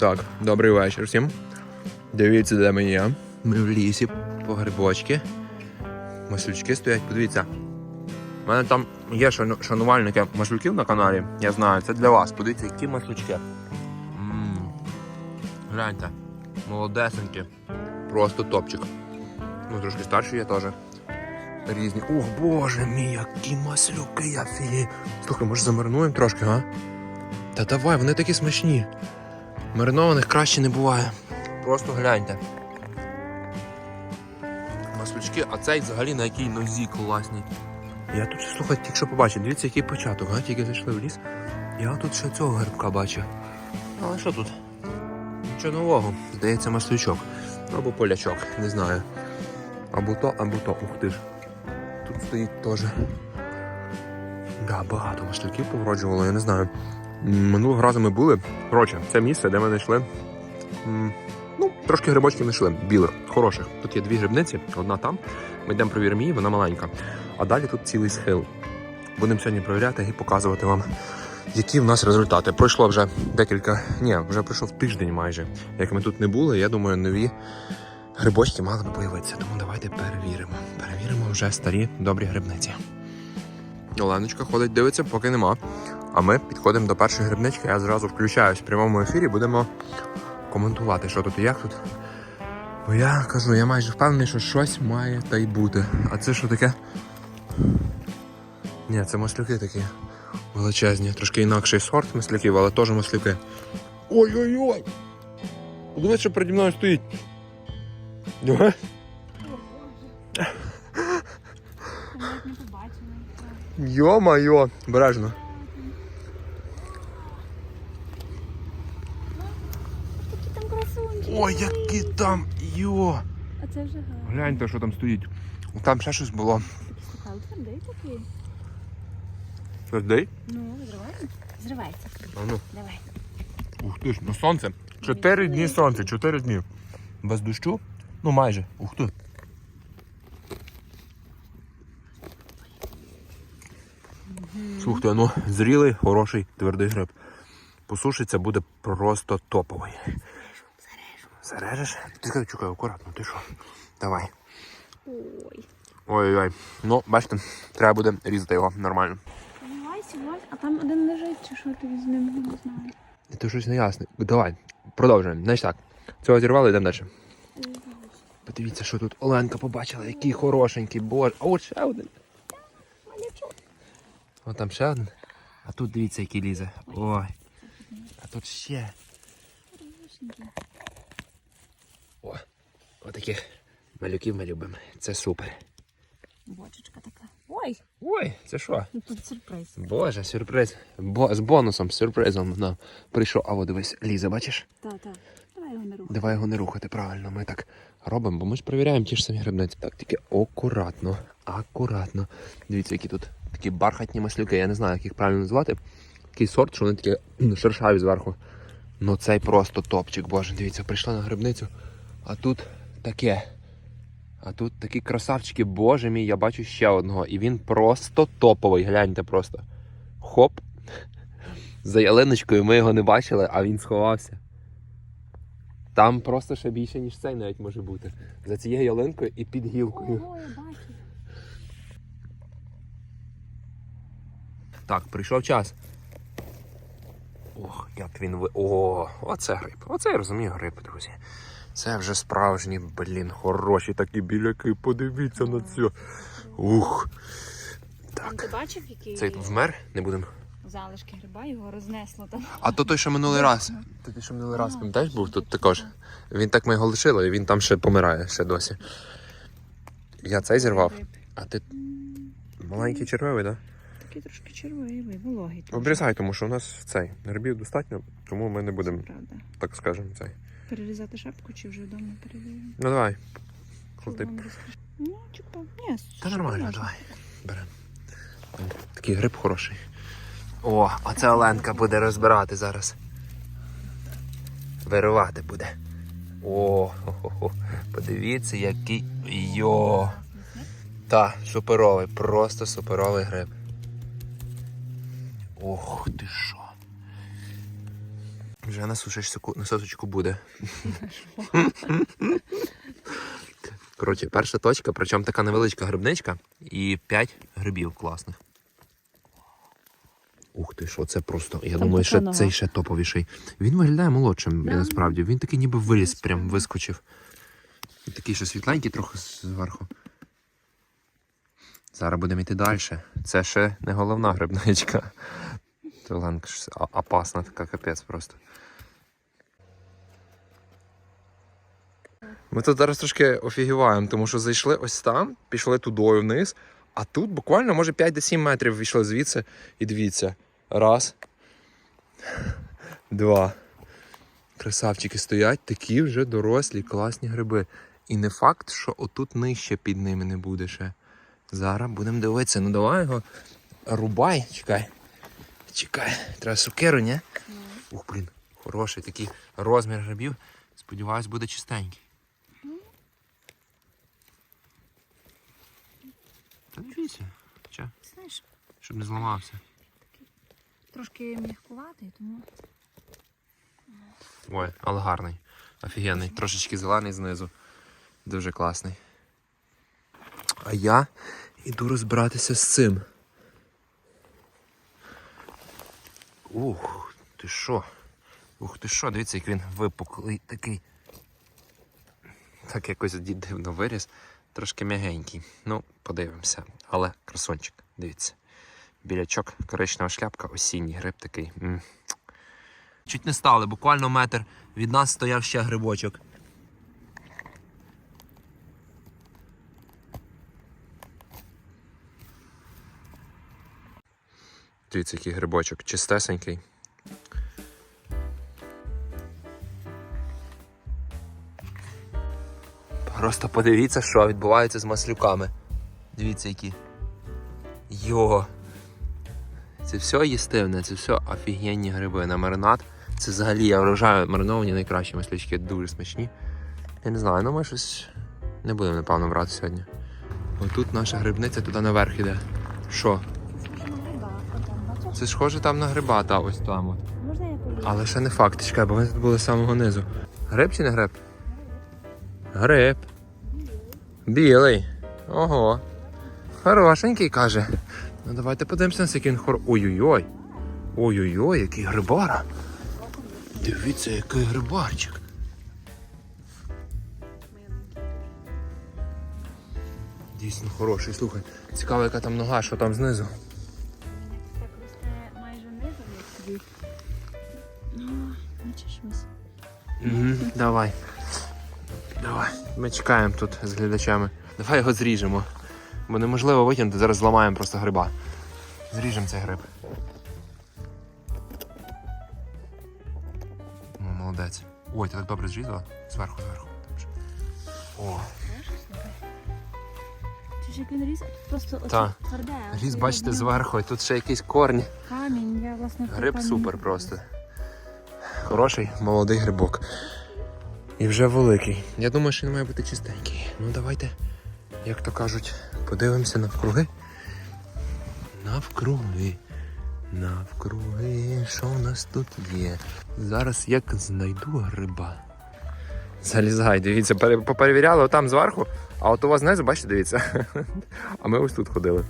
Так, добрий вечір всім. Дивіться, де ми є. Ми в лісі по грибочки. Маслючки стоять, подивіться. У мене там є шанувальники маслюків на каналі. Я знаю, це для вас. Подивіться, які маслючки. Гляньте, молодесенькі. Просто топчик. Ну, трошки старші є теж. Різні. Ох, боже мій, які маслюки, я фігі. Слухай, може замаринуємо трошки, а? Та давай, вони такі смачні. Маринованих краще не буває. Просто гляньте. Маслючки, а цей взагалі на якій нозі класній. Я тут, слухай, тільки що побачив, дивіться, який початок, а? Тільки зайшли в ліс. Я тут ще цього грибка бачив. Ну, Але що тут? Нічого нового. Здається, маслючок. Або полячок, не знаю. Або то, або то. Ух ти ж. Тут стоїть теж. Да, багато маслюків повроджувало, я не знаю. Минулого разу ми були. Коротше, це місце, де ми знайшли. Ну, трошки грибочків знайшли, білих, хороших. Тут є дві грибниці, одна там. Ми йдемо провіримо її, вона маленька. А далі тут цілий схил. Будемо сьогодні провіряти і показувати вам, які в нас результати. Пройшло вже декілька. Ні, вже пройшов тиждень майже. Як ми тут не були, я думаю, нові грибочки мали б появитися. Тому давайте перевіримо. Перевіримо вже старі добрі грибниці. Оленочка ходить, дивиться, поки нема. А ми підходимо до першої грибнички. Я зразу включаюсь в прямому ефірі, будемо коментувати, що тут і як тут. Бо я кажу, я майже впевнений, що щось має та й бути. А це що таке? Ні, це маслюки такі величезні. Трошки інакший сорт маслюків, але теж маслюки. Ой-ой-ой! Подивись, що переді мною стоїть. Давай. Йо-майо, бережно. Такі там красунчики. Ой, які там. Йо! А це вже гарно. Гляньте, що там стоїть. Там ще щось було. Слухай, твердий такий. Твердий? Ну, зривається? Зривається. А ну. Давай. Ух ти ж, ну сонце. Чотири дні сонця, чотири дні. Без дощу? Ну майже. Ух ти. Слухайте, ну зрілий, хороший, твердий гриб. Посушиться буде просто топовий. Зарежеш? Ти чекай, акуратно, ти що? Давай. Ой. Ой-ой-ой. Ну, бачите, треба буде різати його нормально. Давай, сілась. А там один лежить, чи що ти візьмемо, не знаю. Це щось неясне. Давай, продовжуємо. Значить так. Цього зірвали, йдемо далі. Подивіться, що тут Оленка побачила, який хорошенький, боже. А от ще один. О, там ще один. А тут дивіться, який лізе. Ой. А тут ще. Отаких малюків ми любимо. Це супер. Бочечка така. Ой, Ой, це що? тут сюрприз. Боже, сюрприз. Бо, з бонусом, з сюрпризом нам прийшов. А от дивись, лізе, бачиш? Так, так. Давай його не рухай. Давай його не рухати, правильно. Ми так робимо, бо ми ж перевіряємо ті ж самі грибниці. Так, тільки акуратно, акуратно. Дивіться, які тут такі бархатні маслюки. Я не знаю, як їх правильно назвати. Такий сорт, що вони такі шершаві зверху. Ну цей просто топчик, боже. Дивіться, прийшла на грибницю, а тут таке. А тут такі красавчики, боже мій, я бачу ще одного. І він просто топовий. Гляньте просто. Хоп. За ялиночкою ми його не бачили, а він сховався. Там просто ще більше, ніж цей навіть може бути. За цією ялинкою і під гілкою. Ого. Так, прийшов час. Ох, як він ви. О, оце гриб. Оце я розумію гриб, друзі. Це вже справжні, блін, хороші такі біляки. Подивіться на це. Ух. Так. ти бачив, який Цей вмер, не будемо. залишки гриба, його рознесло там. А то той, що минулий раз. То той, що минулий раз, пам'ятаєш, був тут також. Він так ми його лишили, і він там ще помирає ще досі. Я цей зірвав, а ти маленький червивий, так? Да? Такий трошки червивий, вологий. Обрізай, тому що у нас цей грибів достатньо, тому ми не будемо, так скажемо, цей. Перерізати шапку чи вже вдома перевіримо? Ну давай. Крути. Ну, чіпа. Ні, Та нормально, можна. давай. Беремо. Такий гриб хороший. О, а це Оленка буде розбирати зараз. Вирувати буде. О, хо-хо-хо. подивіться, який. Йо. Та, суперовий, просто суперовий гриб. Ох ти що. Вже на сушечку, на сосочку буде. Коротше, перша точка, причому така невеличка грибничка і 5 грибів класних. Ух ти, що це просто. Я Там думаю, що нога. цей ще топовіший. Він виглядає молодшим, Да. насправді. Він такий ніби виліз, прям вискочив. І такий ще світленький трохи зверху. Зараз будемо йти далі. Це ще не головна грибничка. Туленка ж а- опасна така капець просто. Ми тут зараз трошки офігіваємо, тому що зайшли ось там, пішли тудою вниз, а тут буквально, може, 5-7 метрів вийшли звідси. І дивіться. Раз. Два. Красавчики стоять, такі вже дорослі, класні гриби. І не факт, що отут нижче під ними не буде ще. Зараз будемо дивитися. Ну давай його рубай. Чекай. Чекай. Треба сукеру, ні? Ух, блін, хороший такий розмір грибів. Сподіваюсь, буде чистенький. Та не бійся. Ча, Знаєш, щоб не зламався. трошки м'ягкуватий, тому. Ой, але гарний. Офігенний. Трошечки зелений знизу. Дуже класний. А я іду розбиратися з цим. Ух, ти що? Ух ти що, дивіться, як він випуклий такий. Так якось дивно виріс. Трошки м'ягенький. Ну, подивимося. Але красончик, дивіться. Білячок, коричнева шляпка, осінній гриб такий. М. Чуть не стали, буквально метр від нас стояв ще грибочок. Дивіться, який грибочок, чистесенький. Просто подивіться, що відбувається з маслюками. Дивіться, які. Йо. Це все їстивне, це все офігенні гриби на маринад. Це взагалі я вважаю мариновані найкращі маслячки, дуже смачні. Я не знаю, ну ми щось не будемо, напевно, брати сьогодні. Отут наша грибниця туди наверх іде. Що? Це схоже там на гриба, та ось там. От. Можна я поїду? Але ще не факт, чекай, бо ми тут були з самого низу. Гриб чи не гриб? Гриб. Білий. Ого. Хорошенький каже. Ну давайте подивимося, наскільки він хор. Ой-ой-ой. Ой-ой-ой, який грибара. Дивіться, який грибарчик. Дійсно хороший, слухай. Цікаво, яка там нога, що там знизу. Ну. Угу, давай. Давай. Ми чекаємо тут з глядачами. Давай його зріжемо. Бо неможливо витягнути, зараз зламаємо просто гриба. Зріжемо цей гриб. О, молодець. Ой, ти так добре зрізала? Зверху, зверху. О, Чи ж як він різ? Просто оце Та. тверде. а бачите, зверху, і тут ще якісь корні. Камінь, я власне про Гриб камінь супер не просто. Хороший, молодий грибок. І вже великий. Я думаю, що він має бути чистенький. Ну давайте, як то кажуть, подивимося навкруги. Навкруги. Навкруги, що в нас тут є? Зараз як знайду гриба. Залізай, дивіться, пере- поперевіряли отам зверху, а от у вас знизу, бачите, дивіться. А ми ось тут ходили.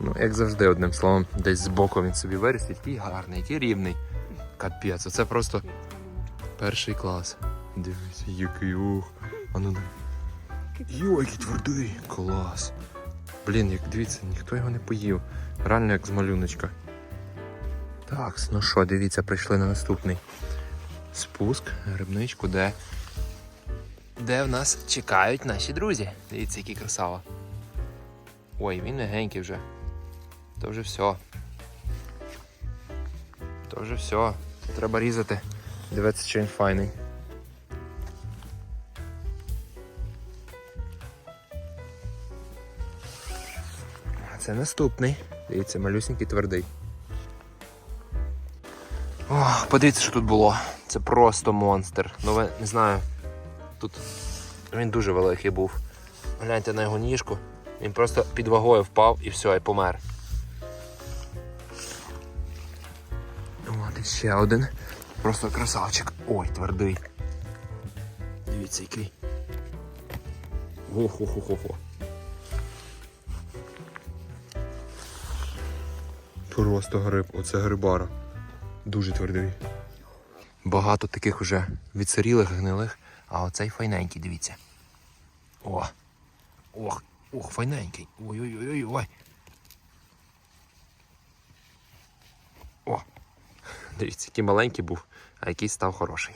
Ну, як завжди, одним словом, десь збоку він собі виріс, який гарний, який рівний. Капець, оце просто перший клас. Дивіться, який ух. А ну Йо, який твердий. Клас. Блін, як дивіться, ніхто його не поїв. Реально як з малюночка. Так, ну що, дивіться, прийшли на наступний спуск, грибничку, де. Де в нас чекають наші друзі. Дивіться, який красава. Ой, він легенький вже. То вже все. То вже все. Треба різати. Дивитися, чи він файний. А Це наступний. Дивіться, малюсенький твердий. Ох, подивіться, що тут було. Це просто монстр. Ну не знаю. Тут він дуже великий був. Гляньте на його ніжку. Він просто під вагою впав і все, і помер. От ще один. Просто красавчик. Ой, твердий. Дивіться, який. Охо-хо-хо-хо. Просто гриб, оце грибара. Дуже твердий. Багато таких уже відсирілих, гнилих, а оцей файненький, дивіться. О! Ох, ох, файненький. Ой-ой-ой-ой. О! Дивіться, який маленький був, а який став хороший.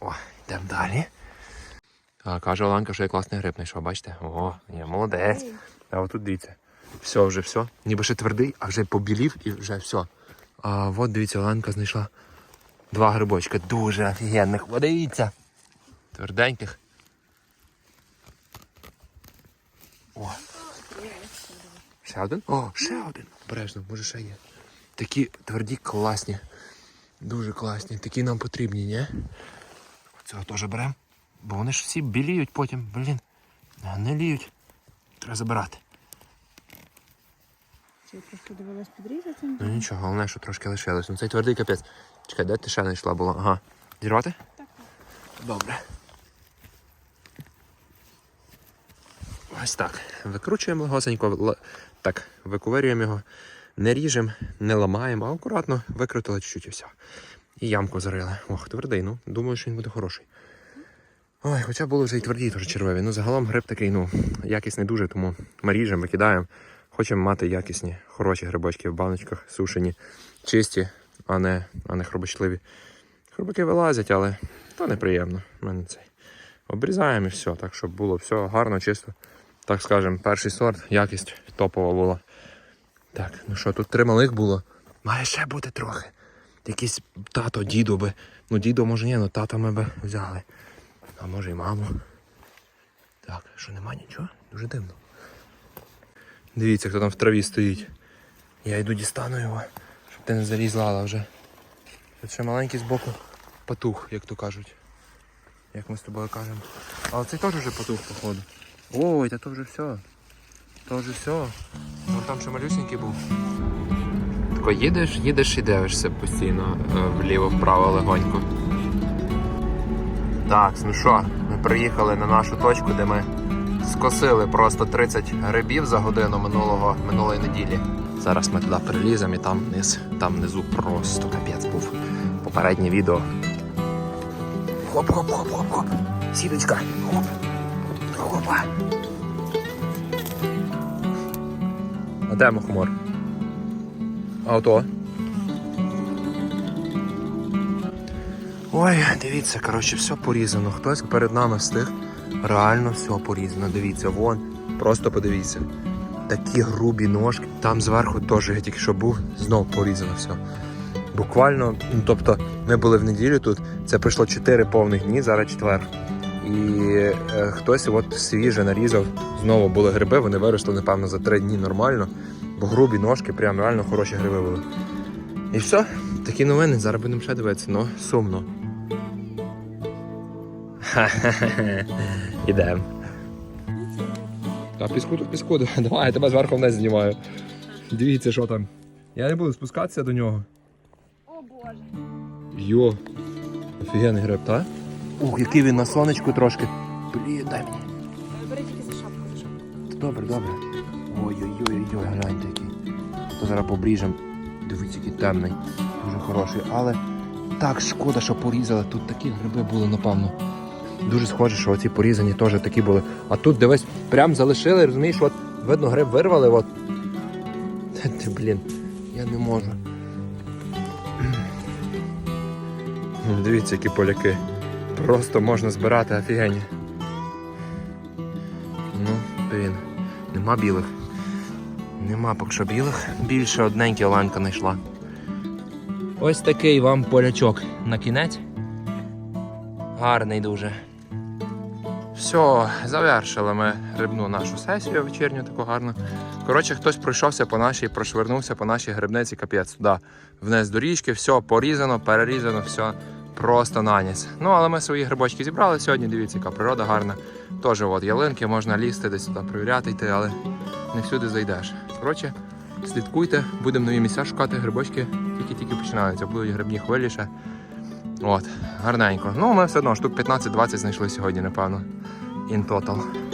О, йдемо далі. А, каже Оленка, що я класний гриб знайшов, бачите? О, я молодець. А отут дивіться. Все, вже все. Ніби ще твердий, а вже побілів і вже все. А от дивіться, Оленка знайшла два грибочки. Дуже офігенних. О, дивіться. Тверденьких. О. Ще один? О, ще один. Обережно, може ще є. Такі тверді класні. Дуже класні. Такі нам потрібні, ні? Цього теж беремо. Бо вони ж всі біліють потім, блін. Гниліють. Треба забирати. Чи просто довелось підрізати? Ну нічого, головне, що трошки лишилось. Ну цей твердий капець. Чекай, де ти ще не йшла була? Ага. Зірвати? Так, Добре. Ось так. Викручуємо легосенько, так, виковирюємо його, не ріжемо, не ламаємо, а акуратно викрутили чуть-чуть і все. І ямку зарили. Ох, твердий, ну. Думаю, що він буде хороший. Ой, хоча були вже і тверді, теж червиві. Ну, загалом гриб такий, ну, якісний дуже, тому ми ріжемо, викидаємо. Хочемо мати якісні, хороші грибочки в баночках, сушені, чисті, а не, а не хробочливі. Хробаки вилазять, але то неприємно. Мене цей. Обрізаємо і все, так щоб було все гарно, чисто. Так скажемо, перший сорт, якість топова була. Так, ну що, тут три малих було. Має ще бути трохи. Якийсь тато, діду би. Ну, діду може ні, ну тата ми би взяли. А може і маму. Так, що нема нічого? Дуже дивно. Дивіться, хто там в траві стоїть. Я йду дістану його, щоб ти не залізла вже. Тут ще маленький збоку патух, як то кажуть. Як ми з тобою кажемо. Але цей теж вже патух, походу. Ой, та то вже все. То вже все. Ну там ще малюсенький був. Тако їдеш, їдеш і дивишся постійно е, вліво-вправо легонько. Так, ну що, ми приїхали на нашу точку, де ми скосили просто 30 грибів за годину минулого, минулої неділі. Зараз ми туди переліземо і там вниз, там внизу просто капець був. Попереднє відео. Хоп-хоп-хоп-хоп-хоп. Сідочка. Хоп. Хопа. А де мухомор? А ото? Ой, дивіться, коротше, все порізано. Хтось перед нами встиг. Реально все порізано. Дивіться, вон. Просто подивіться. Такі грубі ножки. Там зверху теж я тільки що був, знов порізано все. Буквально, ну тобто, ми були в неділю тут. Це пройшло 4 повних дні, зараз четвер. І е, хтось от свіже нарізав. Знову були гриби, вони виросли, напевно, за 3 дні нормально. Бо грубі ножки, прям реально хороші гриби були. І все, такі новини. Зараз будемо ще дивитися, ну сумно. Ха-ха-ха. Ідемо. Та піску то піску, давай, я тебе зверху вниз знімаю. Дивіться, що там. Я не буду спускатися до нього. О боже. Йо, офігенний гриб, так? Ух, який він на сонечку трошки. Блін, дай мені. Бери тільки за шапку, за шапку. Добре, добре. Ой-ой-ой, гляньте який. То зараз побріжем. Дивіться, який темний. Дуже хороший. Але так шкода, що порізали. Тут такі гриби були, напевно. Дуже схоже, що оці порізані теж такі були. А тут дивись, прям залишили, розумієш, от видно, гриб вирвали, от. Ти, блін, я не можу. Дивіться, які поляки. Просто можна збирати офігенні. Ну, блін, нема білих. Нема поки що білих. Більше одненькі Оленка знайшла. Ось такий вам полячок на кінець. Гарний дуже. Все, завершили ми грибну нашу сесію вечірню, таку гарну. Коротше, хтось пройшовся по нашій, прошвернувся по нашій грибниці, капець туди. Вниз до річки, все порізано, перерізано, все просто наніс. Ну, але ми свої грибочки зібрали сьогодні. Дивіться, яка природа гарна. Теж от ялинки, можна лізти десь сюди провіряти йти, але не всюди зайдеш. Коротше, слідкуйте, будемо нові місця шукати, грибочки тільки-тільки починаються. Будуть грибні хвилі ще. От, гарненько. Ну, ми все одно штук 15-20 знайшли сьогодні, напевно. In total.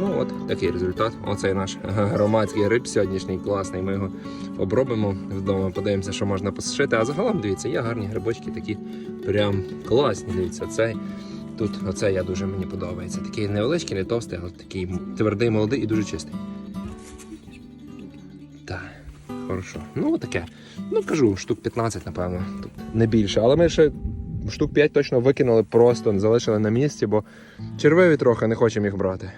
Ну от такий результат. Оцей наш громадський риб сьогоднішній класний. Ми його обробимо вдома, подивимося, що можна посушити. А загалом дивіться, є гарні грибочки, такі прям класні. Дивіться, цей. Тут оце я дуже мені подобається. Такий невеличкий, не товстий, але такий твердий, молодий і дуже чистий. Так, хорошо. Ну, таке. Ну, кажу, штук 15, напевно. Тут не більше. Але ми ще штук 5 точно викинули просто, залишили на місці, бо червиві трохи не хочемо їх брати.